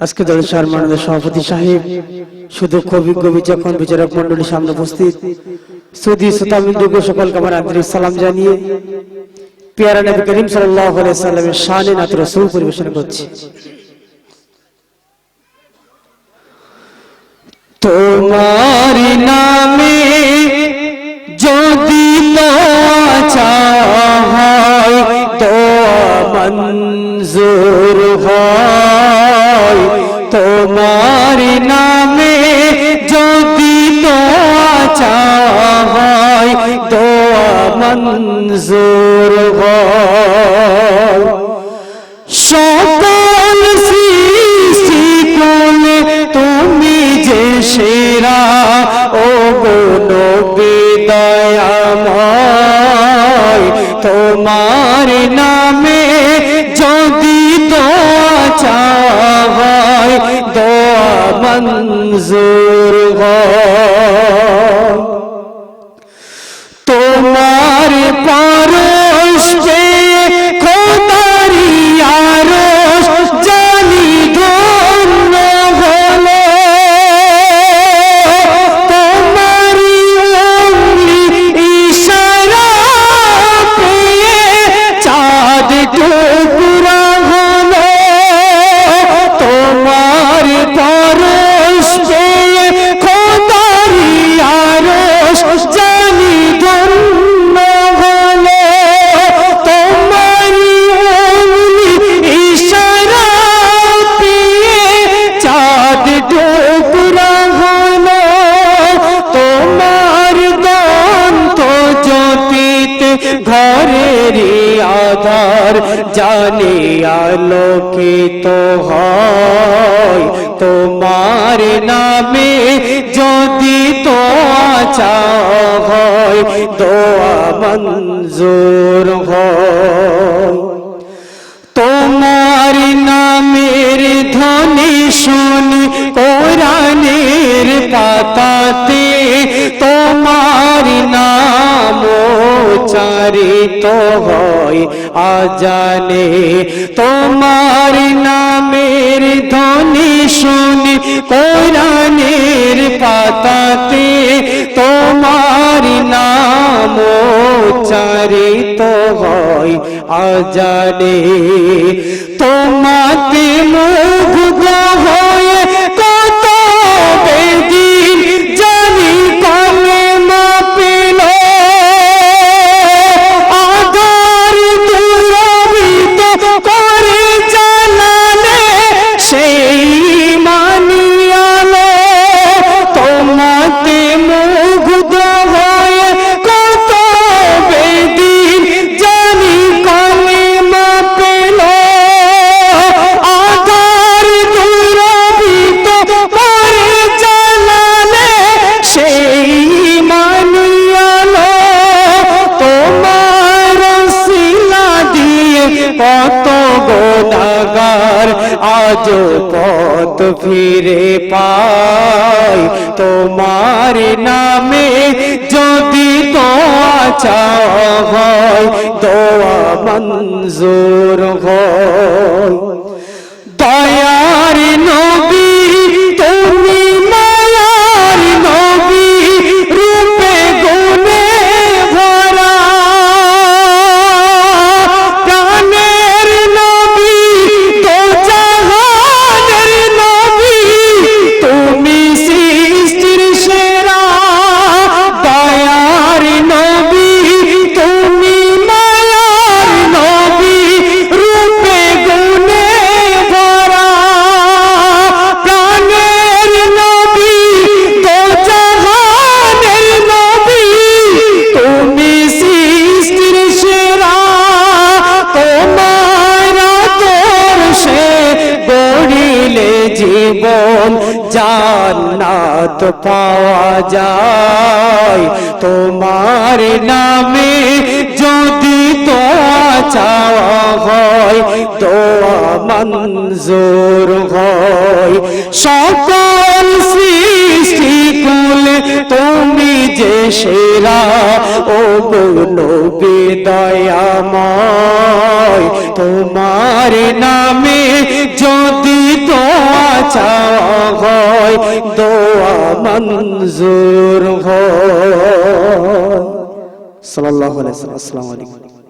আজকে সভাপতি সাহেব বিচারক সামনে উপস্থিত। সুদি সকলকে আমার আন্তরিক সালাম জানিয়ে পিয়ারা নবী করিম সাল্লামের শানে পরিবেশন করছি। তোমার নামে মঞ্জুর হয়। তোমার নামে যদি চায় তো মঞ্জুর হয়। সকল মঞ্জুর তোমার পরশ জানে আলোকিত হয়। তোমার নামে যদি তো হয়, দোয়া মঞ্জুর হয়। তোমার নামের ধ্বনি শুনি কোরআনের পাতাতে, তোমার নাম চারিত হয়। আজানে তোমার নামের ধ্বনি শুনি, কোরআনের পাতাতে তোমার নাম চারিত হয়। আজানে তোমাতে মুগ্ধ আজ পথ ফিরে পাই। তোমার নামে যদি দোয়া চাওয়া হয়, দোয়া মঞ্জুর হয়। দয়ার নবী জীবন জান্নাত পাওয়া যায়। তোমার নামে যদি তো চাওয়া হয়, দোয়া মঞ্জুর হয়। সকল কুলে তুমি যে সেরা, ও নবী তোমার নামে যদি দোয়া চাওয়া হয়, দোয়া মঞ্জুর হয়। সাল্লাল্লাহু আলাইকুম।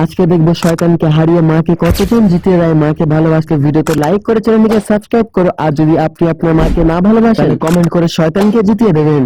আজকে দেখব শয়তানকে হারিয়ে মাকে কতজন জিতে দেয়, মাকে ভালোবাসলে ভিডিওতে লাইক করে চ্যানেলটিকে সাবস্ক্রাইব করো, আর যদি আপনি আপনার মাকে না ভালোবাসেন কমেন্ট করে শয়তানকে জিতিয়ে দেবেন।